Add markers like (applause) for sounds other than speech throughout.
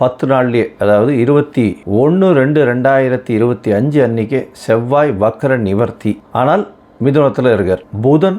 பத்து நாள்லேயே அதாவது இருபத்தி ஒன்று ரெண்டு ரெண்டாயிரத்தி இருபத்தி அஞ்சு அன்னைக்கு செவ்வாய் வக்கர நிவர்த்தி. ஆனால் மிதுனத்தில் இருக்கார். புதன்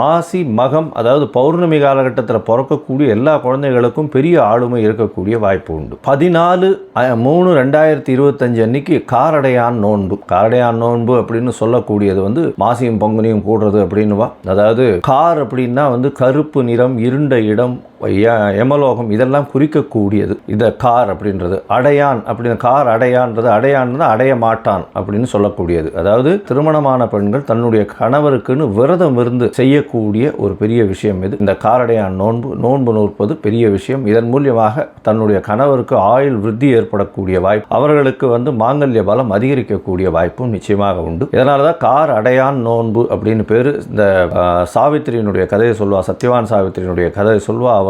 மாசி மகம் அதாவது பௌர்ணமி காலகட்டத்தில் பிறக்கக்கூடிய எல்லா குழந்தைகளுக்கும் பெரிய ஆளுமை இருக்கக்கூடிய வாய்ப்பு உண்டு. பதினாலு மூணு ரெண்டாயிரத்தி இருபத்தஞ்சு அன்னைக்கு காரடையான் நோன்பு. காரடையான் நோன்பு அப்படின்னு சொல்லக்கூடியது வந்து மாசியும் பொங்கனையும் கூடுறது அப்படின்னுவா அதாவது கார் அப்படின்னா வந்து கருப்பு நிறம் இருண்ட இடம் ய- யமலோகம் இதெல்லாம் குறிக்கக்கூடியது. இந்த கார் அப்படின்றது அடையான் அப்படின்னு கார் அடையான்றது அடையான்றது அடைய மாட்டான் அப்படின்னு சொல்லக்கூடியது. அதாவது திருமணமான பெண்கள் தன்னுடைய கணவருக்குன்னு விரதம் இருந்து செய்யக்கூடிய ஒரு பெரிய விஷயம் இது. இந்த காரடையான் நோன்பு நோன்பு நோற்பது பெரிய விஷயம். இதன் மூலியமாக தன்னுடைய கணவருக்கு ஆயுள் விருத்தி ஏற்படக்கூடிய வாய்ப்பு அவர்களுக்கு வந்து மாங்கல்ய பலம் அதிகரிக்கக்கூடிய வாய்ப்பும் நிச்சயமாக உண்டு. இதனால தான் கார் அடையான் நோன்பு அப்படின்னு பேர். இந்த சாவித்திரியினுடைய கதையை சொல்வா சத்யவான் சாவித்திரியினுடைய கதையை சொல்வா அவர்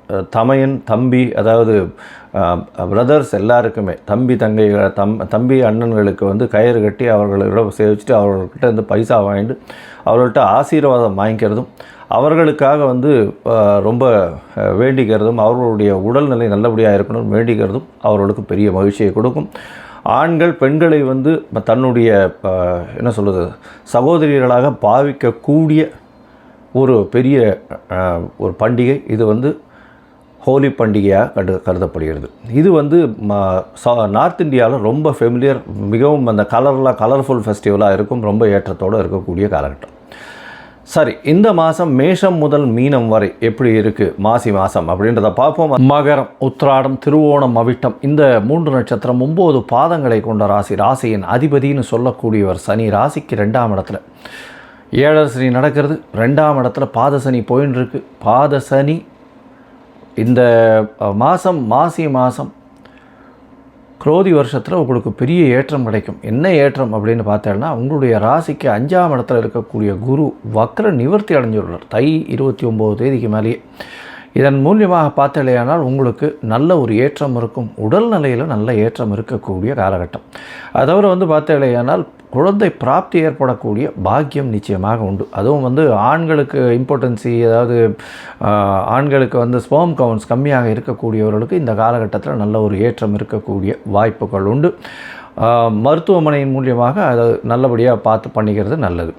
தமையன் தம்பி அதாவது பிரதர்ஸ் எல்லாருக்குமே தம்பி தங்கை தம் தம்பி அண்ணன்களுக்கு வந்து கயிறு கட்டி அவர்களோட சேவிச்சுட்டு அவர்கள்கிட்ட இருந்து பைசா வாங்கிட்டு அவர்கள்ட்ட ஆசீர்வாதம் வாங்கிக்கிறதும் அவர்களுக்காக வந்து ரொம்ப வேண்டிக்கிறதும் அவர்களுடைய உடல்நிலை நல்லபடியாக இருக்கணும் வேண்டிக்கிறதும் அவர்களுக்கு பெரிய மகிழ்ச்சியை கொடுக்கும். ஆண்கள் பெண்களை வந்து தன்னுடைய என்ன சொல்கிறது சகோதரிகளாக பாவிக்கக்கூடிய ஒரு பெரிய ஒரு பண்டிகை. இது வந்து ஹோலி பண்டிகையாக கரு கருதப்படுகிறது. இது வந்து நார்த் இந்தியாவில் ரொம்ப ஃபெமிலியர் மிகவும் அந்த கலர்லாம் கலர்ஃபுல் ஃபெஸ்டிவலாக இருக்கும் ரொம்ப ஏற்றத்தோடு இருக்கக்கூடிய காலகட்டம். சரி இந்த மாதம் மேஷம் முதல் மீனம் வரை எப்படி இருக்குது மாசி மாதம் அப்படின்றத பார்ப்போம். மகரம் உத்ராடம் திருவோணம் அவிட்டம் இந்த மூன்று நட்சத்திரம் ஒம்பது பாதங்களை கொண்ட ராசி ராசியின் அதிபதின்னு சொல்லக்கூடியவர் சனி ராசிக்கு ரெண்டாம் இடத்துல. ஏழரசனி நடக்கிறது ரெண்டாம் இடத்துல பாத சனி போயின்னு இருக்கு பாத சனி இந்த மாதம் மாசி மாதம் குரோதி வருஷத்தில் உங்களுக்கு பெரிய ஏற்றம் கிடைக்கும். என்ன ஏற்றம் அப்படின்னு பார்த்தேன்னா உங்களுடைய ராசிக்கு அஞ்சாம் இடத்துல இருக்கக்கூடிய குரு வக்ர நிவர்த்தி அடைஞ்சுள்ளார். தை இருபத்தி ஒம்பது தேதிக்கு மேலேயே. இதன் மூலியமாக பார்த்தலையானால் உங்களுக்கு நல்ல ஒரு ஏற்றம் இருக்கும். உடல் நிலையில் நல்ல ஏற்றம் இருக்கக்கூடிய காலகட்டம். அதவிர வந்து பார்த்தலையானால் குழந்தை பிராப்தி ஏற்படக்கூடிய பாக்கியம் நிச்சயமாக உண்டு. அதுவும் வந்து ஆண்களுக்கு இம்பார்ட்டன்சி அதாவது ஆண்களுக்கு வந்து ஸ்போம் கவுண்ட்ஸ் கம்மியாக இருக்கக்கூடியவர்களுக்கு இந்த காலகட்டத்தில் நல்ல ஒரு ஏற்றம் இருக்கக்கூடிய வாய்ப்புகள் உண்டு. மருத்துவமனையின் மூலியமாக அதை நல்லபடியாக பார்த்து பண்ணிக்கிறது நல்லது.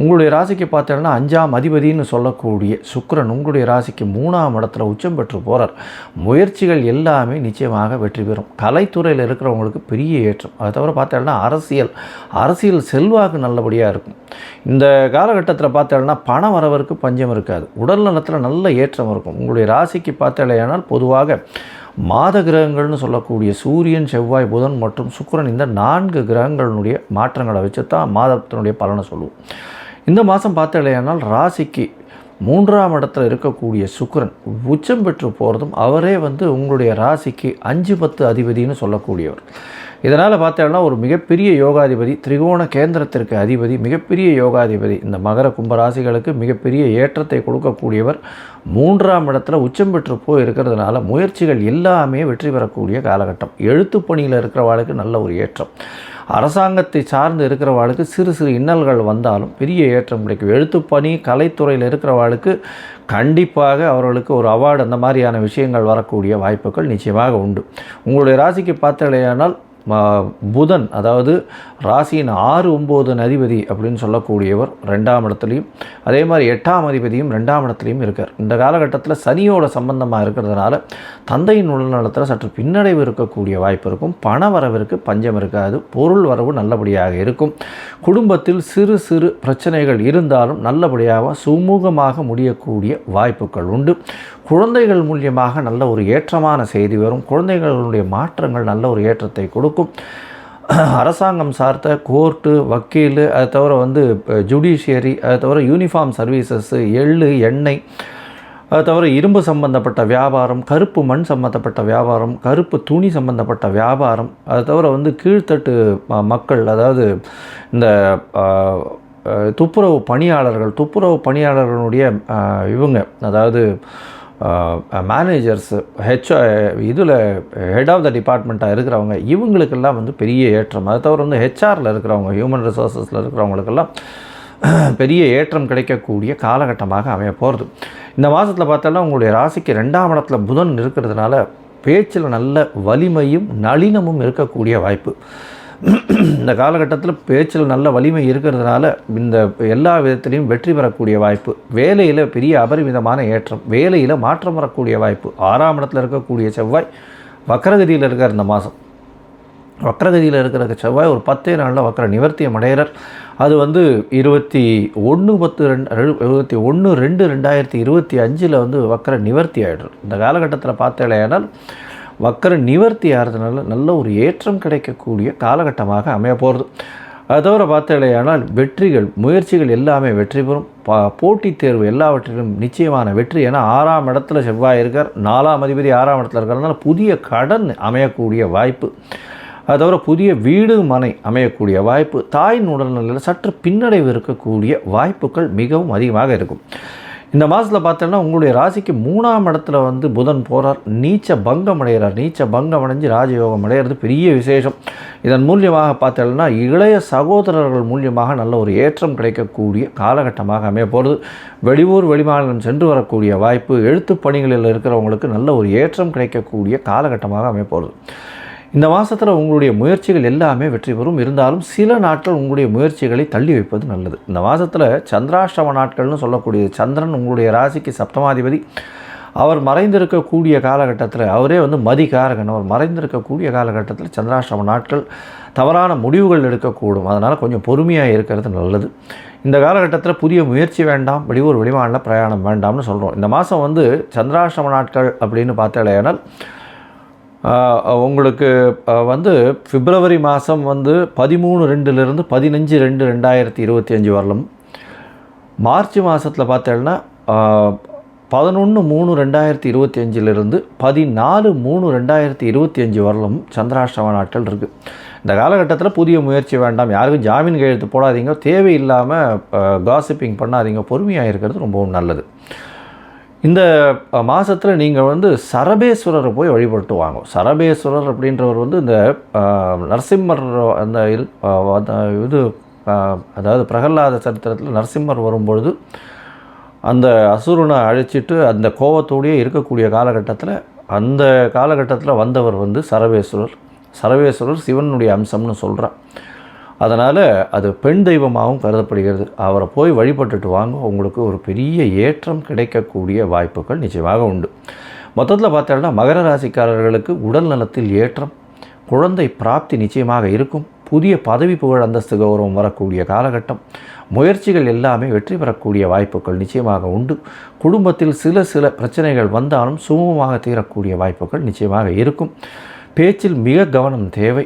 உங்களுடைய ராசிக்கு பார்த்தீங்கன்னா அஞ்சாம் அதிபதின்னு சொல்லக்கூடிய சுக்கரன் உங்களுடைய ராசிக்கு மூணாம் இடத்துல உச்சம் பெற்று போகிறார் முயற்சிகள் எல்லாமே நிச்சயமாக வெற்றி பெறும். கலைத்துறையில் இருக்கிறவங்களுக்கு பெரிய ஏற்றம். அதை தவிர பார்த்தீங்கன்னா அரசியல் அரசியல் செல்வாக்கு நல்லபடியாக இருக்கும். இந்த காலகட்டத்தில் பார்த்தீங்கன்னா பண வரவருக்கு பஞ்சம் இருக்காது. உடல் நலத்தில் நல்ல ஏற்றம் இருக்கும். உங்களுடைய ராசிக்கு பார்த்தீங்கன்னா பொதுவாக மாத கிரகங்கள்னு சொல்லக்கூடிய சூரியன் செவ்வாய் புதன் மற்றும் சுக்கிரன் இந்த நான்கு கிரகங்களினுடைய மாற்றங்களை வச்சு தான் மாதத்தினுடைய பலனை சொல்லுவோம். இந்த மாதம் பார்த்தீங்கன்னா ராசிக்கு மூன்றாம் இடத்துல இருக்கக்கூடிய சுக்கிரன் உச்சம் பெற்று போகிறதும் அவரே வந்து உங்களுடைய ராசிக்கு அஞ்சு பத்து அதிபதின்னு சொல்லக்கூடியவர். இதனால் பார்த்தோம்னா ஒரு மிகப்பெரிய யோகாதிபதி திரிகோண கேந்திரத்திற்கு அதிபதி மிகப்பெரிய யோகாதிபதி இந்த மகர கும்ப ராசிகளுக்கு மிகப்பெரிய ஏற்றத்தை கொடுக்கக்கூடியவர் மூன்றாம் இடத்துல உச்சம் பெற்று போய் இருக்கிறதுனால முயற்சிகள் எல்லாமே வெற்றி பெறக்கூடிய காலகட்டம். எழுத்து பணியில் இருக்கிறவாளுக்கு நல்ல ஒரு ஏற்றம். அரசாங்கத்தை சார்ந்து இருக்கிறவாளுக்கு சிறு சிறு இன்னல்கள் வந்தாலும் பெரிய ஏற்றம் கிடைக்கும். எழுத்துப்பணி கலைத்துறையில் இருக்கிறவாளுக்கு கண்டிப்பாக அவர்களுக்கு ஒரு அவார்டு அந்த மாதிரியான விஷயங்கள் வரக்கூடிய வாய்ப்புகள் நிச்சயமாக உண்டு. உங்களுடைய ராசிக்கு பார்த்தலையானால் புதன் அதாவது ராசியின் ஆறு ஒம்பது அதிபதி அப்படின்னு சொல்லக்கூடியவர் ரெண்டாம் இடத்துலையும் அதே மாதிரி எட்டாம் அதிபதியும் ரெண்டாம் இடத்துலையும் இருக்கார். இந்த காலகட்டத்தில் சனியோட சம்பந்தமாக இருக்கிறதுனால தந்தையின் உடல்நலத்தில் சற்று பின்னடைவு இருக்கக்கூடிய வாய்ப்பு இருக்கும். பண வரவிற்கு பஞ்சம் இருக்காது. பொருள் வரவு நல்லபடியாக இருக்கும். குடும்பத்தில் சிறு சிறு பிரச்சனைகள் இருந்தாலும் நல்லபடியாக சுமூகமாக முடியக்கூடிய வாய்ப்புகள் உண்டு. குழந்தைகள் மூலியமாக நல்ல ஒரு ஏற்றமான செய்தி வரும். குழந்தைகளுடைய மாற்றங்கள் நல்ல ஒரு ஏற்றத்தை கொடுக்கும் அரசாங்கம் சார்ந்த கோர்ட்டு வக்கீல் அது தவிர வந்து ஜுடிஷியரி அது தவிர யூனிஃபார்ம் சர்வீசஸ்ஸு எள்ளு எண்ணெய் அது தவிர இரும்பு சம்பந்தப்பட்ட வியாபாரம் கருப்பு மண் சம்பந்தப்பட்ட வியாபாரம் கருப்பு துணி சம்பந்தப்பட்ட வியாபாரம் அது தவிர வந்து கீழ்த்தட்டு ம- மக்கள் அதாவது இந்த துப்புரவு பணியாளர்கள் துப்புரவு பணியாளர்களுடைய இவங்க அதாவது மேனேஜர்ஸு ஹெச் இதில் ஹெட் ஆஃப் த டிபார்ட்மெண்ட்டாக இருக்கிறவங்க இவங்களுக்கெல்லாம் வந்து பெரிய ஏற்றம். அதை தவிர வந்து ஹெச்ஆரில் இருக்கிறவங்க ஹியூமன் ரிசோர்ஸஸில் இருக்கிறவங்களுக்கெல்லாம் (clears throat) பெரிய ஏற்றம் கிடைக்கக்கூடிய காலகட்டமாக அமைய போகிறது இந்த மாதத்தில் பார்த்தாலும் உங்களுடைய ராசிக்கு ரெண்டாம் இடத்துல புதன் இருக்கிறதுனால பேச்சில் நல்ல வலிமையும் நளினமும் இருக்கக்கூடிய வாய்ப்பு. இந்த காலகட்டத்தில் பேச்சில் நல்ல வலிமை இருக்கிறதுனால இந்த எல்லா விதத்திலையும் வெற்றி பெறக்கூடிய வாய்ப்பு வேலையில் பெரிய அபரிமிதமான ஏற்றம் வேலையில் மாற்றம் வரக்கூடிய வாய்ப்பு ஆறாம் இடத்துல இருக்கக்கூடிய செவ்வாய் வக்கரகதியில் இருக்கார் இந்த மாதம். வக்கரகதியில் இருக்கிற செவ்வாய் ஒரு பத்தே நாளில் வக்கர நிவர்த்தியம் அடைகிறார். அது வந்து இருபத்தி ஒன்று பத்து ரெண்டு இருபத்தி ஒன்று ரெண்டு ரெண்டாயிரத்தி இருபத்தி அஞ்சில் வந்து வக்கர நிவர்த்தி ஆகிடுறார் இந்த காலகட்டத்தில் பார்த்தேனால் வக்கர நிவர்த்தி ஆகிறதுனால நல்ல ஒரு ஏற்றம் கிடைக்கக்கூடிய காலகட்டமாக அமைய போகிறது அது தவிர வெற்றிகள் முயற்சிகள் எல்லாமே வெற்றி பெறும். பா போட்டித் தேர்வு எல்லாவற்றிலும் நிச்சயமான வெற்றி. ஏன்னா ஆறாம் இடத்துல செவ்வாய் இருக்கார். நாலாம் அதிபதி ஆறாம் இடத்துல இருக்கிறதுனால புதிய கடன் அமையக்கூடிய வாய்ப்பு. அது தவிர புதிய வீடு மனை அமையக்கூடிய வாய்ப்பு. தாயின் உடல்நிலையில் சற்று பின்னடைவு இருக்கக்கூடிய வாய்ப்புகள் மிகவும் அதிகமாக இருக்கும். இந்த மாதத்தில் பார்த்தோன்னா உங்களுடைய ராசிக்கு மூணாம் இடத்துல வந்து புதன் போகிறார் நீச்ச பங்கம் அடைகிறார். நீச்ச பங்கம் அடைஞ்சு ராஜயோகம் அடைகிறது பெரிய விசேஷம். இதன் மூலியமாக பார்த்தோம்னா இளைய சகோதரர்கள் மூலியமாக நல்ல ஒரு ஏற்றம் கிடைக்கக்கூடிய காலகட்டமாக அமைய போகிறது வெளியூர் வெளிமாநிலம் சென்று வரக்கூடிய வாய்ப்பு எழுத்து பணிகளில் இருக்கிறவங்களுக்கு நல்ல ஒரு ஏற்றம் கிடைக்கக்கூடிய காலகட்டமாக அமைய போகிறது இந்த மாதத்தில் உங்களுடைய முயற்சிகள் எல்லாமே வெற்றி பெறும். இருந்தாலும் சில நாட்கள் உங்களுடைய முயற்சிகளை தள்ளி வைப்பது நல்லது. இந்த மாதத்தில் சந்திராஷ்டம நாட்கள்னு சொல்லக்கூடிய சந்திரன் உங்களுடைய ராசிக்கு சப்தமாதிபதி. அவர் மறைந்திருக்கக்கூடிய காலகட்டத்தில் அவரே வந்து மதிகாரகன். அவர் மறைந்திருக்கக்கூடிய காலகட்டத்தில் சந்திராஷ்டம நாட்கள் தவறான முடிவுகள் எடுக்கக்கூடும். அதனால் கொஞ்சம் பொறுமையாக இருக்கிறது நல்லது. இந்த காலகட்டத்தில் புதிய முயற்சி வேண்டாம் வெளியூர் வெளிமாநில பிரயாணம் வேண்டாம்னு சொல்கிறோம் இந்த மாதம் வந்து சந்திராஷ்டம நாட்கள் அப்படின்னு பார்த்தாலேனால் ஆஹ் உங்களுக்கு வந்து பிப்ரவரி மாதம் வந்து பதிமூணு ரெண்டுலேருந்து பதினஞ்சு ரெண்டு ரெண்டாயிரத்தி இருபத்தி அஞ்சு வரலும். மார்ச் மாதத்தில் பார்த்தேன்னா பதினொன்று மூணு ரெண்டாயிரத்தி இருபத்தி அஞ்சிலிருந்து பதினாலு மூணு ரெண்டாயிரத்தி இருபத்தி அஞ்சு வரலும் சந்திராஷ்டம நாட்கள் இருக்குது இந்த காலகட்டத்தில் புதிய முயற்சி வேண்டாம். யாருக்கும் ஜாமீன் கையெழுத்து போடாதீங்க. தேவையில்லாமல் காசிப்பிங் பண்ணாதீங்க. பொறுமையாக இருக்கிறது ரொம்பவும் நல்லது. இந்த மாதத்தில் நீங்கள் வந்து சரபேஸ்வரரை போய் வழிபட்டு வாங்க சரபேஸ்வரர் அப்படின்றவர் வந்து இந்த நரசிம்மர் அந்த இது அதாவது பிரகலாத சரித்திரத்தில் நரசிம்மர் வரும்பொழுது அந்த அசுரனை அழிச்சிட்டு அந்த கோவத்தோடையே இருக்கக்கூடிய காலகட்டத்தில் அந்த காலகட்டத்தில் வந்தவர் வந்து சரவேஸ்வரர் சரவேஸ்வரர் சிவனுடைய அம்சம்னு சொல்கிறான் அதனால் அது பெண் தெய்வமாகவும் கருதப்படுகிறது. அவரை போய் வழிபட்டுட்டு வாங்க. உங்களுக்கு ஒரு பெரிய ஏற்றம் கிடைக்கக்கூடிய வாய்ப்புகள் நிச்சயமாக உண்டு. மொத்தத்தில் பார்த்தோம்னா மகர ராசிக்காரர்களுக்கு உடல் நலத்தில் ஏற்றம் குழந்தை பிராப்தி நிச்சயமாக இருக்கும். புதிய பதவி புகழ் அந்தஸ்து கௌரவம் வரக்கூடிய காலகட்டம் முயற்சிகள் எல்லாமே வெற்றி பெறக்கூடிய வாய்ப்புகள் நிச்சயமாக உண்டு. குடும்பத்தில் சில சில பிரச்சனைகள் வந்தாலும் சுமூகமாக தீரக்கூடிய வாய்ப்புகள் நிச்சயமாக இருக்கும். பேச்சில் மிக கவனம் தேவை.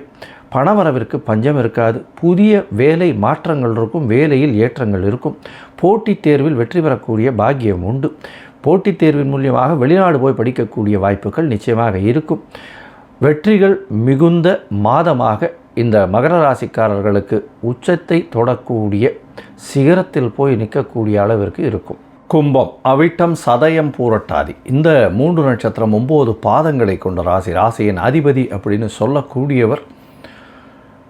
பணவரவிற்கு பஞ்சம் இருக்காது. புதிய வேலை மாற்றங்கள் இருக்கும் வேலையில் ஏற்றங்கள் இருக்கும். போட்டித் தேர்வில் வெற்றி பெறக்கூடிய பாக்கியம் உண்டு. போட்டித் தேர்வின் மூலியமாக வெளிநாடு போய் படிக்கக்கூடிய வாய்ப்புகள் நிச்சயமாக இருக்கும். வெற்றிகள் மிகுந்த மாதமாக இந்த மகர ராசிக்காரர்களுக்கு உச்சத்தை தொடக்கூடிய சிகரத்தில் போய் நிற்கக்கூடிய அளவிற்கு இருக்கும். கும்பம் அவிட்டம் சதயம் பூரட்டாதி. இந்த மூன்று நட்சத்திரம் ஒம்பது பாதங்களை கொண்ட ராசி. ராசியின் அதிபதி அப்படின்னு சொல்லக்கூடியவர்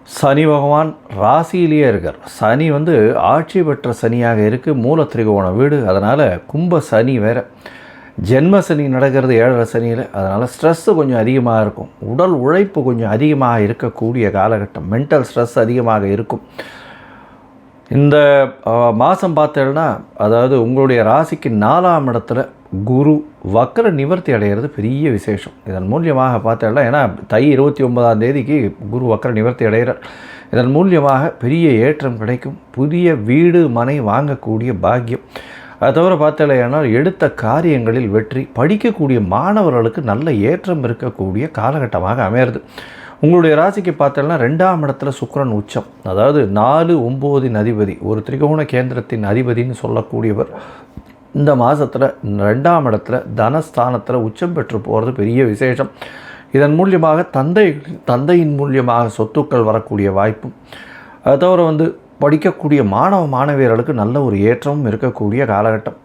சனி பகவான் ராசியிலேயே இருக்கார். சனி வந்து ஆட்சி பெற்ற சனியாக இருக்குது மூல திரிகோண வீடு. அதனால் கும்ப சனி வேற. ஜென்ம சனி நடக்கிறது ஏழரை சனியில். அதனால் ஸ்ட்ரெஸ்ஸு கொஞ்சம் அதிகமாக இருக்கும். உடல் உழைப்பு கொஞ்சம் அதிகமாக இருக்கக்கூடிய காலகட்டம். மென்டல் ஸ்ட்ரெஸ் அதிகமாக இருக்கும். இந்த மாதம் பார்த்தேன்னா அதாவது உங்களுடைய ராசிக்கு நாலாம் இடத்துல குரு வக்கர நிவர்த்தி அடைகிறது பெரிய விசேஷம். இதன் மூலியமாக பார்த்தேன்னா ஏன்னா தை இருபத்தி ஒன்பதாம் தேதிக்கு குரு வக்கர நிவர்த்தி அடைகிறார். இதன் மூலியமாக பெரிய ஏற்றம் கிடைக்கும். புதிய வீடு மனை வாங்கக்கூடிய பாக்கியம். அதை தவிர பார்த்தலையானால் எடுத்த காரியங்களில் வெற்றி படிக்கக்கூடிய மாணவர்களுக்கு நல்ல ஏற்றம் இருக்கக்கூடிய காலகட்டமாக அமையிறது. உங்களுடைய ராசிக்கு பார்த்தோம்னா ரெண்டாம் இடத்துல சுக்ரன் உச்சம். அதாவது நாலு ஒம்போதின் அதிபதி ஒரு திரிகோண கேந்திரத்தின் அதிபதின்னு சொல்லக்கூடியவர். இந்த மாதத்தில் ரெண்டாம் இடத்துல தனஸ்தானத்தில் உச்சம் பெற்று போகிறது பெரிய விசேஷம். இதன் மூலியமாக தந்தை தந்தையின் மூலியமாக சொத்துக்கள் வரக்கூடிய வாய்ப்பும் அது தவிர வந்து படிக்கக்கூடிய மாணவ மாணவியர்களுக்கு நல்ல ஒரு ஏற்றமும் இருக்கக்கூடிய காலகட்டம்.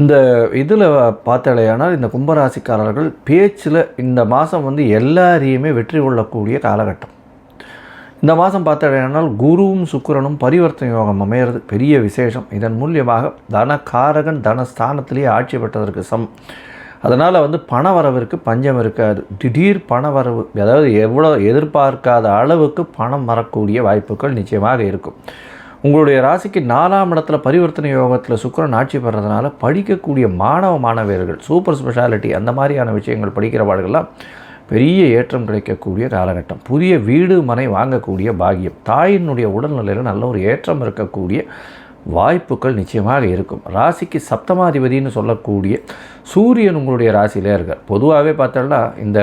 இந்த இதில் பார்த்தாலேயானால் இந்த கும்பராசிக்காரர்கள் பேச்சில் இந்த மாதம் வந்து எல்லாரையுமே வெற்றி கொள்ளக்கூடிய காலகட்டம். இந்த மாதம் பார்த்தாலேயானால் குருவும் சுக்கிரனும் பரிவர்த்தனை யோகம் அமையிறது பெரிய விசேஷம். இதன் மூலியமாக தனகாரகன் தனஸ்தானத்திலேயே ஆட்சி பெற்றதற்கு சம் அதனால் வந்து பண வரவிற்கு பஞ்சம் இருக்காது. திடீர் பண வரவு அதாவது எவ்வளோ எதிர்பார்க்காத அளவுக்கு பணம் வரக்கூடிய வாய்ப்புகள் நிச்சயமாக இருக்கும். உங்களுடைய ராசிக்கு நாலாம் இடத்துல பரிவர்த்தனை யோகத்தில் சுக்கிரன் ஆட்சி பெறதுனால படிக்கக்கூடிய மாணவ மாணவியர்கள் சூப்பர் ஸ்பெஷாலிட்டி அந்த மாதிரியான விஷயங்கள் படிக்கிறவாடுகள்லாம் பெரிய ஏற்றம் கிடைக்கக்கூடிய காலகட்டம். புதிய வீடு மனை வாங்கக்கூடிய பாகியம். தாயினுடைய உடல்நிலையில் நல்ல ஒரு ஏற்றம் இருக்கக்கூடிய வாய்ப்புகள் நிச்சயமாக இருக்கும். ராசிக்கு சப்தமாதிபதினு சொல்லக்கூடிய சூரியன் உங்களுடைய ராசியிலே இருக்கார். பொதுவாகவே பார்த்தோம்னா இந்த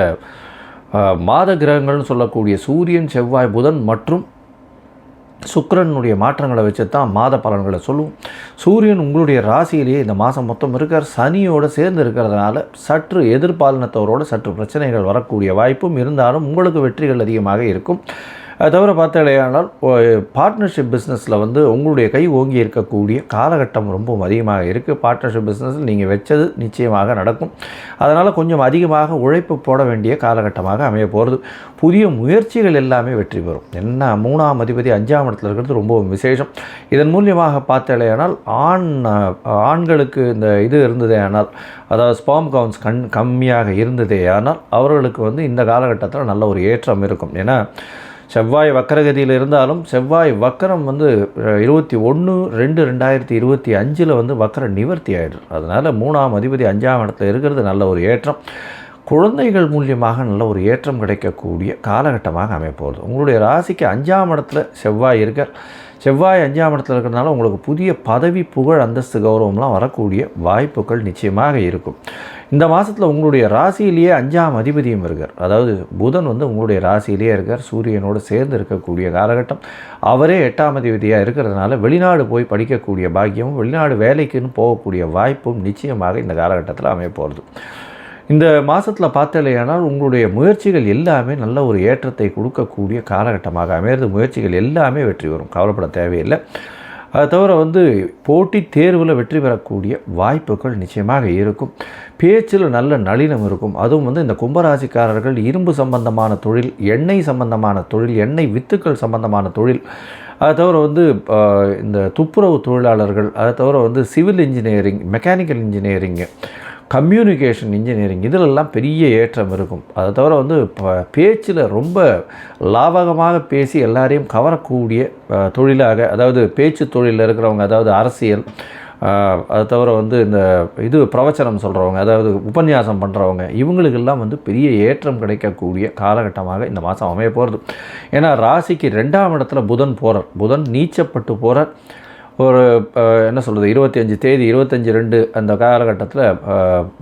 மாத கிரகங்கள்னு சொல்லக்கூடிய சூரியன் செவ்வாய் புதன் மற்றும் சுக்கரனுடைய மாற்றங்களை வச்சு தான் மாத பலன்களை சொல்லுவோம். சூரியன் உங்களுடைய ராசியிலேயே இந்த மாதம் மொத்தம் இருக்கார். சனியோடு சேர்ந்து இருக்கிறதுனால சற்று எதிர்பாலினத்தவரோடு சற்று பிரச்சனைகள் வரக்கூடிய வாய்ப்பும் இருந்தாலும் உங்களுக்கு வெற்றிகள் அதிகமாக இருக்கும். அது தவிர பார்த்தாலேயானால் பார்ட்னர்ஷிப் பிஸ்னஸில் வந்து உங்களுடைய கை ஓங்கி இருக்கக்கூடிய காலகட்டம் ரொம்பவும் அதிகமாக இருக்குது பார்ட்னர்ஷிப் பிஸ்னஸில் நீங்கள் வச்சது நிச்சயமாக நடக்கும். அதனால் கொஞ்சம் அதிகமாக உழைப்பு போட வேண்டிய காலகட்டமாக அமைய போகிறது புதிய முயற்சிகள் எல்லாமே வெற்றி பெறும். என்ன மூணாம் அதிபதி அஞ்சாம் இடத்துல இருக்கிறது ரொம்பவும் விசேஷம். இதன் மூலியமாக பார்த்தாலேயானால் ஆண் ஆண்களுக்கு இந்த இது இருந்ததே ஆனால் அதாவது ஸ்பாம் கவுன்ஸ் கண் கம்மியாக இருந்ததே ஆனால் அவர்களுக்கு வந்து இந்த காலகட்டத்தில் நல்ல ஒரு ஏற்றம் இருக்கும். ஏன்னா செவ்வாய் வக்கரகதியில் இருந்தாலும் செவ்வாய் வக்கரம் வந்து இருபத்தி ஒன்று ரெண்டு ரெண்டாயிரத்தி இருபத்தி அஞ்சில் வந்து வக்கர நிவர்த்தி ஆகிடும் அதனால் மூணாம் அதிபதி அஞ்சாம் இடத்துல இருக்கிறது நல்ல ஒரு ஏற்றம். குழந்தைகள் மூலியமாக நல்ல ஒரு ஏற்றம் கிடைக்கக்கூடிய காலகட்டமாக அமையப்போகுது. உங்களுடைய ராசிக்கு அஞ்சாம் இடத்துல செவ்வாய் இருக்கார். செவ்வாய் அஞ்சாம் இடத்துல இருக்கிறதுனால உங்களுக்கு புதிய பதவி புகழ் அந்தஸ்து கௌரவம்லாம் வரக்கூடிய வாய்ப்புகள் நிச்சயமாக இருக்கும். இந்த மாதத்தில் உங்களுடைய ராசியிலேயே அஞ்சாம் அதிபதியும் இருக்கார். அதாவது புதன் வந்து உங்களுடைய ராசியிலேயே இருக்கார். சூரியனோடு சேர்ந்து இருக்கக்கூடிய காலகட்டம். அவரே எட்டாம் அதிபதியாக இருக்கிறதுனால வெளிநாடு போய் படிக்கக்கூடிய பாக்கியமும் வெளிநாடு வேலைக்குன்னு போகக்கூடிய வாய்ப்பும் நிச்சயமாக இந்த காலகட்டத்தில் அமைப்போகிறது இந்த மாதத்தில் பார்த்தலையானால் உங்களுடைய முயற்சிகள் எல்லாமே நல்ல ஒரு ஏற்றத்தை கொடுக்கக்கூடிய காலகட்டமாக அமையிறது. முயற்சிகள் எல்லாமே வெற்றி வரும் கவலைப்பட தேவையில்லை. அதை தவிர வந்து போட்டி தேர்வில் வெற்றி பெறக்கூடிய வாய்ப்புகள் நிச்சயமாக இருக்கும். பேச்சில் நல்ல நளினம் இருக்கும். அதுவும் வந்து இந்த கும்பராசிக்காரர்கள் இரும்பு சம்பந்தமான தொழில் எண்ணெய் சம்பந்தமான தொழில் எண்ணெய் வித்துக்கள் சம்பந்தமான தொழில். அதை தவிர வந்து இந்த துப்புரவு தொழிலாளர்கள் அதை தவிர வந்து civil engineering mechanical engineering communication engineering இதிலெல்லாம் பெரிய ஏற்றம் இருக்கும். அதை தவிர வந்து ப- பேச்சில் ரொம்ப லாபகமாக பேசி எல்லாரையும் கவரக்கூடிய தொழிலாக அதாவது பேச்சு தொழிலில் இருக்கிறவங்க அதாவது அரசியல் அதை அது தவிர வந்து இந்த இது பிரவச்சனம் சொல்கிறவங்க அதாவது உபன்யாசம் பண்ணுறவங்க இவங்களுக்கெல்லாம் வந்து பெரிய ஏற்றம் கிடைக்கக்கூடிய காலகட்டமாக இந்த மாதம் அமைய போகிறது ஏன்னா ராசிக்கு ரெண்டாம் இடத்துல புதன் போகிறார் புதன் நீச்சப்பட்டு போகிறார் ஒரு என்ன சொல்கிறது இருபத்தி அஞ்சு தேதி இருபத்தஞ்சி ரெண்டு அந்த காலகட்டத்தில்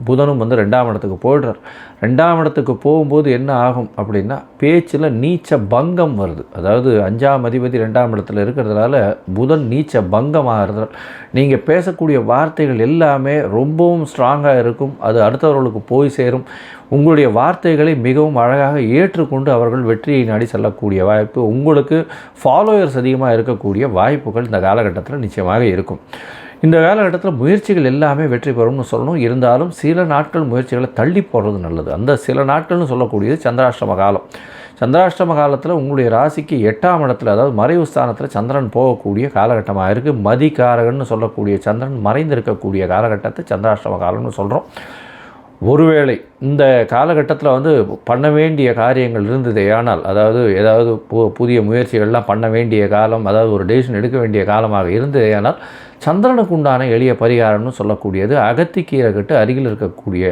புதனும் வந்து ரெண்டாம் இடத்துக்கு போய்டுறார். ரெண்டாம் இடத்துக்கு போகும்போது என்ன ஆகும் அப்படின்னா பேச்சில் நீச்ச பங்கம் வருது. அதாவது அஞ்சாம் அதிபதி ரெண்டாம் இடத்துல இருக்கிறதுனால புதன் நீச்ச பங்கமாகிறது நீங்கள் பேசக்கூடிய வார்த்தைகள் எல்லாமே ரொம்பவும் ஸ்ட்ராங்காக இருக்கும். அது அடுத்தவர்களுக்கு போய் சேரும். உங்களுடைய வார்த்தைகளை மிகவும் அழகாக ஏற்றுக்கொண்டு அவர்கள் வெற்றியை நாடி செல்லக்கூடிய வாய்ப்பு உங்களுக்கு ஃபாலோயர்ஸ் அதிகமாக இருக்கக்கூடிய வாய்ப்புகள் இந்த காலகட்டத்தில் நிச்சயமாக இருக்கும். இந்த காலகட்டத்தில் முயற்சிகள் எல்லாமே வெற்றி பெறும்னு சொல்லணும். இருந்தாலும் சில நாட்கள் முயற்சிகளை தள்ளி போடுறது நல்லது. அந்த சில நாட்கள்னு சொல்லக்கூடியது சந்திராஷ்டம காலம். சந்திராஷ்டம காலத்தில் உங்களுடைய ராசிக்கு எட்டாம் இடத்துல அதாவது மறைவு ஸ்தானத்தில் சந்திரன் போகக்கூடிய காலகட்டமாக இருக்குது மதிகாரகன்னு சொல்லக்கூடிய சந்திரன் மறைந்திருக்கக்கூடிய காலகட்டத்தை சந்திராஷ்டம காலம்னு சொல்கிறோம் ஒருவேளை இந்த காலகட்டத்தில் வந்து பண்ண வேண்டிய காரியங்கள் இருந்ததே ஆனால் அதாவது ஏதாவது பு புதிய முயற்சிகள்லாம் பண்ண வேண்டிய காலம் அதாவது ஒரு டெசிஷன் எடுக்க வேண்டிய காலமாக இருந்ததே ஆனால் சந்திரனுக்கு உண்டான எளிய பரிகாரம்னு சொல்லக்கூடியது அகத்திக்கீரை கட்டு அருகில் இருக்கக்கூடிய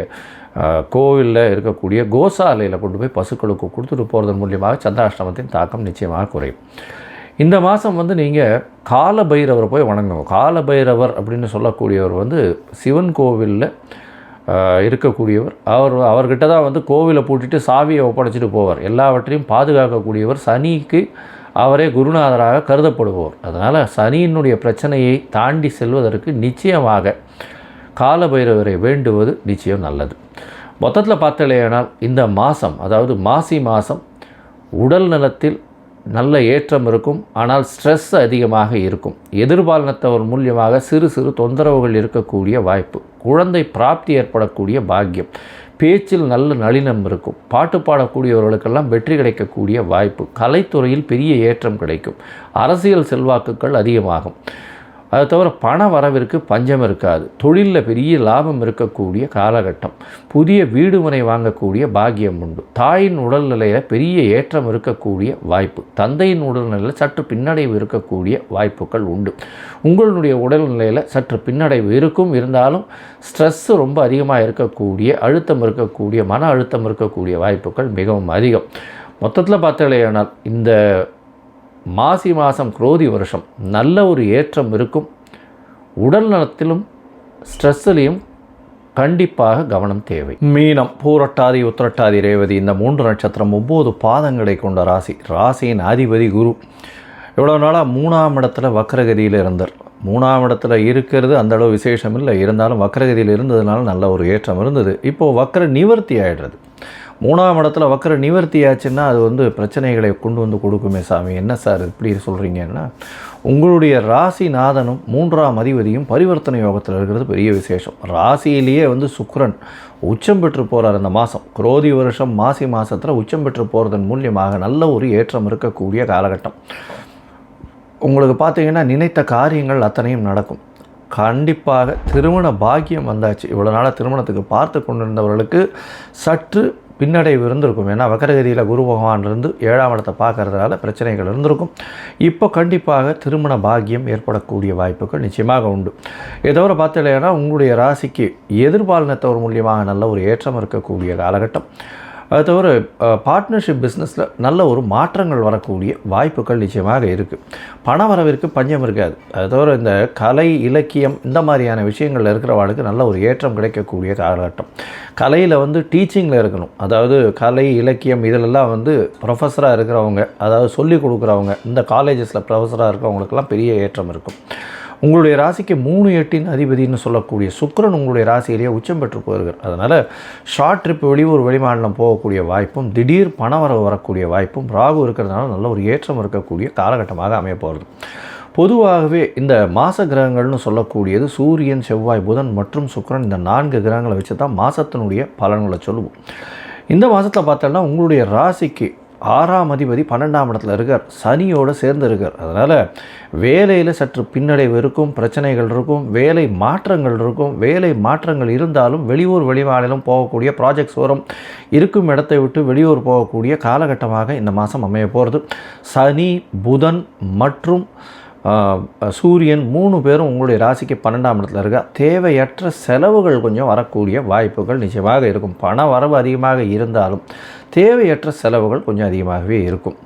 கோவிலில் இருக்கக்கூடிய கோசாலையில் கொண்டு போய் பசுக்களுக்கு கொடுத்துட்டு போகிறதன் மூலியமாக சந்திராஷ்டமத்தின் தாக்கம் நிச்சயமாக குறையும். இந்த மாதம் வந்து நீங்கள் கால பைரவரை போய் வணங்குங்க கால பைரவர் அப்படின்னு சொல்லக்கூடியவர் வந்து சிவன் கோவிலில் இருக்கக்கூடியவர். அவர் அவர்கிட்ட தான் வந்து கோவிலை பூட்டிட்டு சாவியை ஒப்படைச்சிட்டு போவார். எல்லாவற்றையும் பாதுகாக்கக்கூடியவர் சனிக்கு அவரே குருநாதராக கருதப்படுபவர். அதனால் சனியினுடைய பிரச்சனையை தாண்டி செல்வதற்கு நிச்சயமாக காலபைரவரை வேண்டுவது நிச்சயம் நல்லது. மொத்தத்தில் பார்த்தலையானால் இந்த மாதம் அதாவது மாசி மாதம் உடல் நலத்தில் நல்ல ஏற்றம் இருக்கும் ஆனால் ஸ்ட்ரெஸ் அதிகமாக இருக்கும். எதிர்பாலனத்தவர் மூலியமாக சிறு சிறு தொந்தரவுகள் இருக்கக்கூடிய வாய்ப்பு. குழந்தை பிராப்தி ஏற்படக்கூடிய பாக்கியம். பேச்சில் நல்ல நளினம் இருக்கும். பாட்டு பாடக்கூடியவர்களுக்கெல்லாம் வெற்றி கிடைக்கக்கூடிய வாய்ப்பு. கலைத்துறையில் பெரிய ஏற்றம் கிடைக்கும். அரசியல் செல்வாக்குகள் அதிகமாகும். அதை தவிர பண வரவிற்கு பஞ்சம் இருக்காது. தொழிலில் பெரிய லாபம் இருக்கக்கூடிய காலகட்டம். புதிய வீடு மனை வாங்கக்கூடிய பாக்கியம் உண்டு. தாயின் உடல்நிலையில் பெரிய ஏற்றம் இருக்கக்கூடிய வாய்ப்பு. தந்தையின் உடல்நிலையில் சற்று பின்னடைவு இருக்கக்கூடிய வாய்ப்புகள் உண்டு. உங்களுடைய உடல்நிலையில் சற்று பின்னடைவு இருக்கும். இருந்தாலும் ஸ்ட்ரெஸ்ஸு ரொம்ப அதிகமாக இருக்கக்கூடிய அழுத்தம் இருக்கக்கூடிய மன அழுத்தம் இருக்கக்கூடிய வாய்ப்புகள் மிகவும் அதிகம். மொத்தத்தில் பார்த்தாலேயானால் இந்த மாசி மாதம் குரோதி வருஷம். நல்ல ஒரு ஏற்றம் இருக்கும். உடல் நலத்திலும் ஸ்ட்ரெஸ்ஸிலையும் கண்டிப்பாக கவனம் தேவை. மீனம் பூரட்டாதி உத்திரட்டாதி ரேவதி இந்த மூன்று நட்சத்திரம் ஒம்பது பாதங்களை கொண்ட ராசி. ராசியின் அதிபதி குரு. இவ்வளோ நாளாக மூணாம் இடத்துல வக்கரகதியில் இருந்தார். மூணாம் இடத்துல இருக்கிறது அந்தளவு விசேஷம் இல்லை. இருந்தாலும் வக்கரகதியில் இருந்ததுனால நல்ல ஒரு ஏற்றம் இருந்தது. இப்போது வக்கர நிவர்த்தி ஆயிடுறது. மூணாம் இடத்துல வக்கர நிவர்த்தி ஆச்சுன்னா அது வந்து பிரச்சனைகளை கொண்டு வந்து கொடுக்குமே சாமி. என்ன சார் இப்படி சொல்கிறீங்கன்னா உங்களுடைய ராசிநாதனும் மூன்றாம் அதிபதியும் பரிவர்த்தனை யோகத்தில் இருக்கிறது பெரிய விசேஷம். ராசியிலேயே வந்து சுக்ரன் உச்சம் பெற்று போகிறார் இந்த மாதம் குரோதி வருஷம் மாசி மாதத்தில் உச்சம் பெற்று போகிறதன் மூலியமாக நல்ல ஒரு ஏற்றம் இருக்கக்கூடிய காலகட்டம். உங்களுக்கு பார்த்தீங்கன்னா நினைத்த காரியங்கள் அத்தனையும் நடக்கும். கண்டிப்பாக திருமண பாக்கியம் வந்தாச்சு. இவ்வளோ நாளாக திருமணத்துக்கு பார்த்து கொண்டிருந்தவர்களுக்கு சற்று பின்னடைவு இருந்திருக்கும். ஏன்னா வக்கரகதியில் குரு பகவான் இருந்து ஏழாம் இடத்தை பார்க்கறதுனால பிரச்சனைகள் இருந்திருக்கும். இப்போ கண்டிப்பாக திருமண பாக்கியம் ஏற்படக்கூடிய வாய்ப்புகள் நிச்சயமாக உண்டு. இதை தவிர பார்த்தீங்கன்னா உங்களுடைய ராசிக்கு எதிர்பாலினத்தவர் மூலியமாக நல்ல ஒரு ஏற்றம் இருக்கக்கூடிய காலகட்டம். அது தவிர பார்ட்னர்ஷிப் பிஸ்னஸில் நல்ல ஒரு மாற்றங்கள் வரக்கூடிய வாய்ப்புகள் நிச்சயமாக இருக்குது பண வரவிற்கு பஞ்சம் இருக்காது. அது தவிர இந்த கலை இலக்கியம் இந்த மாதிரியான விஷயங்கள் இருக்கிறவாளுக்கு நல்ல ஒரு ஏற்றம் கிடைக்கக்கூடிய காலகட்டம். கலையில் வந்து டீச்சிங்கில் இருக்கணும். அதாவது கலை இலக்கியம் இதிலெல்லாம் வந்து ப்ரொஃபஸராக இருக்கிறவங்க அதாவது சொல்லிக் கொடுக்குறவங்க இந்த காலேஜஸில் ப்ரொஃபஸராக இருக்கிறவங்களுக்கெல்லாம் பெரிய ஏற்றம் இருக்கும். உங்களுடைய ராசிக்கு மூணு எட்டின் அதிபதினு சொல்லக்கூடிய சுக்கரன் உங்களுடைய ராசியிலேயே உச்சம் பெற்று போயிருக்கார் அதனால் ஷார்ட் ட்ரிப் வெளியூர் வெளிமாநிலம் போகக்கூடிய வாய்ப்பும் திடீர் பணவரவு வரக்கூடிய வாய்ப்பும் ராகு இருக்கிறதுனால நல்ல ஒரு ஏற்றம் இருக்கக்கூடிய காலகட்டமாக அமைய போகிறது. பொதுவாகவே இந்த மாச கிரகங்கள்னு சொல்லக்கூடியது சூரியன் செவ்வாய் புதன் மற்றும் சுக்கிரன் இந்த நான்கு கிரகங்களை வச்சு தான் மாதத்தினுடைய பலன்களை சொல்லுவோம். இந்த மாதத்தில் பார்த்தோன்னா உங்களுடைய ராசிக்கு ஆறாம் அதிபதி பன்னெண்டாம் இடத்துல இருக்கார். சனியோடு சேர்ந்து இருக்கார். அதனால் வேலையில் சற்று பின்னடைவு இருக்கும் பிரச்சனைகள் இருக்கும் வேலை மாற்றங்கள் இருக்கும் வேலை மாற்றங்கள் இருந்தாலும் வெளியூர் வெளிமாநிலம் போகக்கூடிய ப்ராஜெக்ட்ஸ் வரும் இருக்கும் இடத்தை விட்டு வெளியூர் போகக்கூடிய காலகட்டமாக இந்த மாதம் அமைய போகிறது சனி புதன் மற்றும் சூரியன் மூணு பேரும் உங்களுடைய ராசிக்கு பன்னெண்டாம் இடத்துல இருக்கா? தேவையற்ற செலவுகள் கொஞ்சம் வரக்கூடிய வாய்ப்புகள் நிச்சயமாக இருக்கும். பண வரவு அதிகமாக இருந்தாலும் தேவையற்ற செலவுகள் கொஞ்சம் அதிகமாகவே இருக்கும்.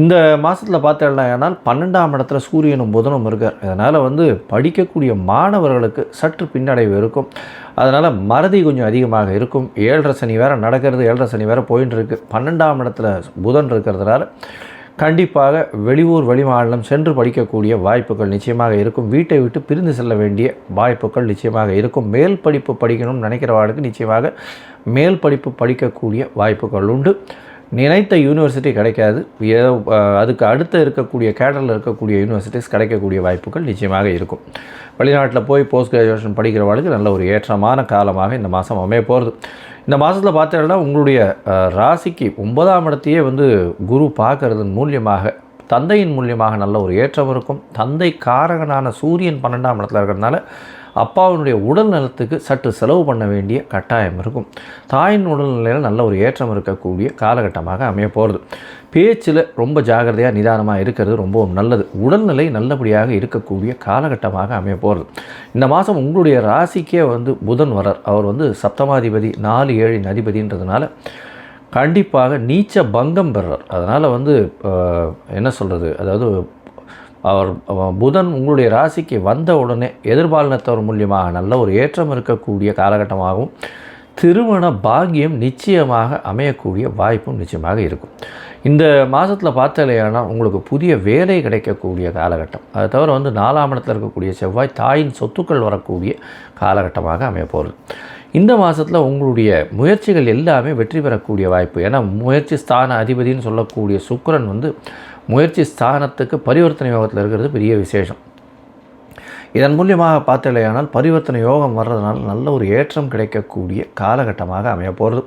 இந்த மாதத்தில் பார்த்தேன்னால் பன்னெண்டாம் இடத்துல சூரியனும் புதனும் இருக்கார். அதனால் வந்து படிக்கக்கூடிய மாணவர்களுக்கு சற்று பின்னடைவு இருக்கும். அதனால் மறதி கொஞ்சம் அதிகமாக இருக்கும். ஏழரை சனி வேறு நடக்கிறது. ஏழரை சனி வேறு போயின்னு இருக்குது பன்னெண்டாம் இடத்துல புதன் இருக்கிறதுனால கண்டிப்பாக வெளியூர் வெளிமாநிலம் சென்று படிக்கக்கூடிய வாய்ப்புகள் நிச்சயமாக இருக்கும். வீட்டை விட்டு பிரிந்து செல்ல வேண்டிய வாய்ப்புகள் நிச்சயமாக இருக்கும். மேல் படிப்பு படிக்கணும்னு நினைக்கிறவாளுக்கு நிச்சயமாக மேல் படிப்பு படிக்கக்கூடிய வாய்ப்புகள் உண்டு. நினைத்த யூனிவர்சிட்டி கிடைக்காது. ஏதோ அதுக்கு அடுத்து இருக்கக்கூடிய கேடரில் இருக்கக்கூடிய யூனிவர்சிட்டிஸ் கிடைக்கக்கூடிய வாய்ப்புகள் நிச்சயமாக இருக்கும். வெளிநாட்டில் போய் போஸ்ட் கிராஜுவேஷன் படிக்கிறவங்களுக்கு நல்ல ஒரு ஏற்றமான காலமாக இந்த மாதம் அமைய போகிறது இந்த மாதத்தில் பார்த்தீங்கன்னா உங்களுடைய ராசிக்கு ஒன்பதாம் இடத்தையே வந்து குரு பார்க்கறதன் மூலியமாக தந்தையின் மூலியமாக நல்ல ஒரு ஏற்றம் இருக்கும். தந்தை காரகனான சூரியன் பன்னெண்டாம் இடத்துல இருக்கிறதுனால அப்பாவினுடைய உடல் நலத்துக்கு சற்று செலவு பண்ண வேண்டிய கட்டாயம் இருக்கும். தாயின் உடல்நிலையில் நல்ல ஒரு ஏற்றம் இருக்கக்கூடிய காலகட்டமாக அமைய போகிறது பேச்சில் ரொம்ப ஜாகிரதையாக நிதானமாக இருக்கிறது ரொம்பவும் நல்லது. உடல்நிலை நல்லபடியாக இருக்கக்கூடிய காலகட்டமாக அமைய போகிறது இந்த மாதம் உங்களுடைய ராசிக்கே வந்து புதன் வரர் அவர் வந்து சப்தமாதிபதி நாலு ஏழின் அதிபதின்றதுனால கண்டிப்பாக நீச்ச பங்கம் பெறார் அதனால் வந்து என்ன சொல்கிறது அதாவது அவர் புதன் உங்களுடைய ராசிக்கு வந்த உடனே எதிர்பாலினத்தவர் மூலியமாக நல்ல ஒரு ஏற்றம் இருக்கக்கூடிய காலகட்டமாகவும் திருமண பாக்கியம் நிச்சயமாக அமையக்கூடிய வாய்ப்பும் நிச்சயமாக இருக்கும். இந்த மாதத்தில் பார்த்தாலேயானால் உங்களுக்கு புதிய வேலை கிடைக்கக்கூடிய காலகட்டம். அதை தவிர வந்து நாலாம் இடத்துல இருக்கக்கூடிய செவ்வாய் தாயின் சொத்துக்கள் வரக்கூடிய காலகட்டமாக அமையப்போகிறது இந்த மாதத்தில் உங்களுடைய முயற்சிகள் எல்லாமே வெற்றி பெறக்கூடிய வாய்ப்பு. ஏன்னா முயற்சி ஸ்தான அதிபதின்னு சொல்லக்கூடிய சுக்கரன் வந்து முயற்சி ஸ்தானத்துக்கு பரிவர்த்தனை யோகத்தில் இருக்கிறது பெரிய விசேஷம். இதன் மூலியமாக பார்த்தலையானால் பரிவர்த்தனை யோகம் வர்றதுனால நல்ல ஒரு ஏற்றம் கிடைக்கக்கூடிய காலகட்டமாக அமைய போகிறது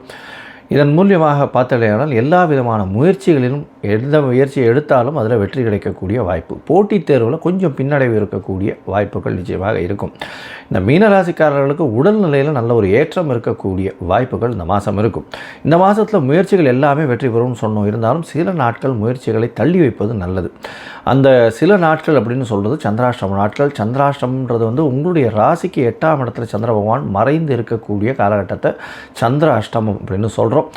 இதன் மூலியமாக பார்த்தலையானால் எல்லா விதமான முயற்சிகளிலும் எந்த முயற்சியை எடுத்தாலும் அதில் வெற்றி கிடைக்கக்கூடிய வாய்ப்பு. போட்டித் தேர்வில் கொஞ்சம் பின்னடைவு இருக்கக்கூடிய வாய்ப்புகள் நிச்சயமாக இருக்கும். இந்த மீனராசிக்காரர்களுக்கு உடல்நிலையில் நல்ல ஒரு ஏற்றம் இருக்கக்கூடிய வாய்ப்புகள் இந்த மாதம் இருக்கும். இந்த மாதத்தில் முயற்சிகள் எல்லாமே வெற்றி பெறும்னு சொன்னோம். இருந்தாலும் சில நாட்கள் முயற்சிகளை தள்ளி வைப்பது நல்லது. அந்த சில நாட்கள் அப்படின்னு சொல்கிறது சந்திராஷ்டிரம நாட்கள். சந்திராஷ்டிரம்ன்றது வந்து உங்களுடைய ராசிக்கு எட்டாம் இடத்துல சந்திர பகவான் மறைந்து இருக்கக்கூடிய காலகட்டத்தை சந்திர அஷ்டமம் அப்படின்னு சொல்கிறோம்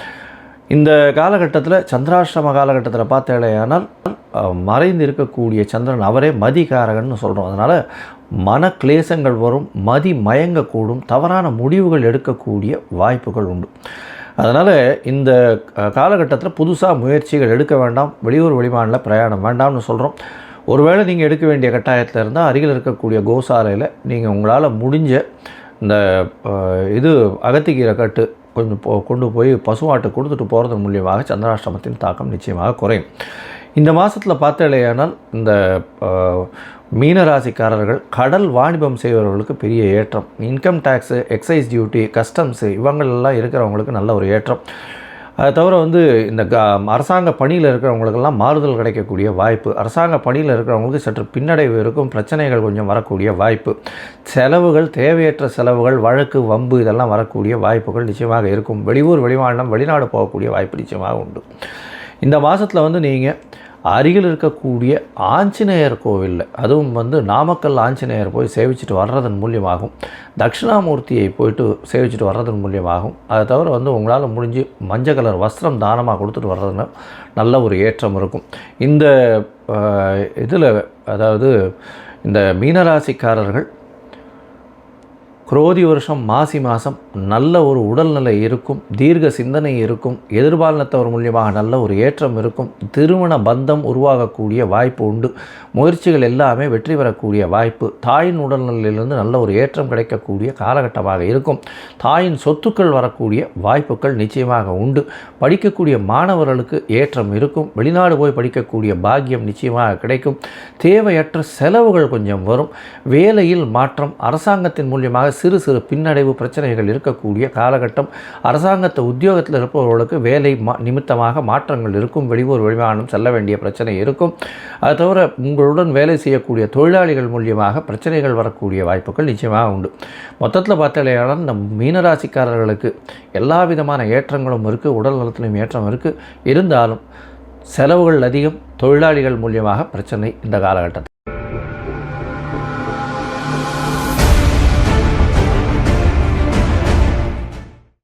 இந்த காலகட்டத்தில் சந்திராஷ்டம காலகட்டத்தில் பார்த்தேலையானால் மறைந்து இருக்கக்கூடிய சந்திரன் அவரே மதிகாரகன்னு சொல்கிறோம் அதனால் மன கிளேசங்கள் வரும் மதி மயங்கக்கூடும் தவறான முடிவுகள் எடுக்கக்கூடிய வாய்ப்புகள் உண்டு. அதனால் இந்த காலகட்டத்தில் புதுசாக முயற்சிகள் எடுக்க வேண்டாம் வெளியூர் வெளிமாநில பிரயாணம் வேண்டாம்னு சொல்கிறோம் ஒருவேளை நீங்கள் எடுக்க வேண்டிய கட்டாயத்தில் இருந்தால் அருகில் இருக்கக்கூடிய கோசாலையில் நீங்கள் உங்களால் முடிஞ்ச இந்த இது அகத்திக்கீரை கட்டு கொஞ்சம் போ கொண்டு போய் பசுவாட்டை கொடுத்துட்டு போகிறது மூலியமாக சந்திராஷ்டமத்தின் தாக்கம் நிச்சயமாக குறையும். இந்த மாதத்தில் பார்த்தாலேயானால் இந்த மீனராசிக்காரர்கள் கடல் வாணிபம் செய்பவர்களுக்கு பெரிய ஏற்றம். Income tax excise duty customs இவங்களெல்லாம் இருக்கிறவங்களுக்கு நல்ல ஒரு ஏற்றம். அதை தவிர வந்து இந்த க அரசாங்க பணியில் இருக்கிறவங்களுக்கெல்லாம் மாறுதல் கிடைக்கக்கூடிய வாய்ப்பு அரசாங்க பணியில் இருக்கிறவங்களுக்கு சற்று பின்னடைவு இருக்கும் பிரச்சனைகள் கொஞ்சம் வரக்கூடிய வாய்ப்பு செலவுகள் தேவையற்ற செலவுகள் வழக்கு வம்பு இதெல்லாம் வரக்கூடிய வாய்ப்புகள் நிச்சயமாக இருக்கும். வெளியூர் வெளிமாநிலம் வெளிநாடு போகக்கூடிய வாய்ப்பு நிச்சயமாக உண்டு. இந்த மாதத்தில் வந்து நீங்கள் அருகில் இருக்கக்கூடிய ஆஞ்சநேயர் கோவிலில் அதுவும் வந்து நாமக்கல் ஆஞ்சநேயர் போய் சேவிச்சுட்டு வர்றதன் மூலியமாகும். தட்சிணாமூர்த்தியை போயிட்டு சேவிச்சுட்டு வர்றதன் மூலியமாகும். அதை தவிர வந்து உங்களால் முடிஞ்சு மஞ்சள் கலர் வஸ்திரம் தானமாக கொடுத்துட்டு வர்றதுனா நல்ல ஒரு ஏற்றம் இருக்கும். இந்த இதில் அதாவது இந்த மீனராசிக்காரர்கள் குரோதி வருஷம் மாசி மாதம் நல்ல ஒரு உடல்நிலை இருக்கும் தீர்க்க சிந்தனை இருக்கும் எதிர்பாலனத்தவர் மூலியமாக நல்ல ஒரு ஏற்றம் இருக்கும் திருமண பந்தம் உருவாகக்கூடிய வாய்ப்பு உண்டு. முயற்சிகள் எல்லாமே வெற்றி பெறக்கூடிய வாய்ப்பு. தாயின் உடல்நிலையிலிருந்து நல்ல ஒரு ஏற்றம் கிடைக்கக்கூடிய காலகட்டமாக இருக்கும். தாயின் சொத்துக்கள் வரக்கூடிய வாய்ப்புகள் நிச்சயமாக உண்டு. படிக்கக்கூடிய மாணவர்களுக்கு ஏற்றம் இருக்கும். வெளிநாடு போய் படிக்கக்கூடிய பாக்கியம் நிச்சயமாக கிடைக்கும். தேவையற்ற செலவுகள் கொஞ்சம் வரும். வேலையில் மாற்றம் அரசாங்கத்தின் மூலியமாக சிறு சிறு பின்னடைவு பிரச்சனைகள் இருக்கக்கூடிய காலகட்டம். அரசாங்கத்தை உத்தியோகத்தில் இருப்பவர்களுக்கு வேலை மா நிமித்தமாக மாற்றங்கள் இருக்கும். வெளியூர் வெளிமாநிலம் செல்ல வேண்டிய பிரச்சனை இருக்கும். அது தவிர உங்களுடன் வேலை செய்யக்கூடிய தொழிலாளிகள் மூலியமாக பிரச்சனைகள் வரக்கூடிய வாய்ப்புகள் நிச்சயமாக உண்டு. மொத்தத்தில் பார்த்தாலேயானால் இந்த மீனராசிக்காரர்களுக்கு எல்லா விதமான ஏற்றங்களும் இருக்குது உடல் நலத்திலும் ஏற்றம் இருக்குது இருந்தாலும் செலவுகள் அதிகம். தொழிலாளிகள் மூலியமாக பிரச்சனை இந்த காலகட்டத்தில்.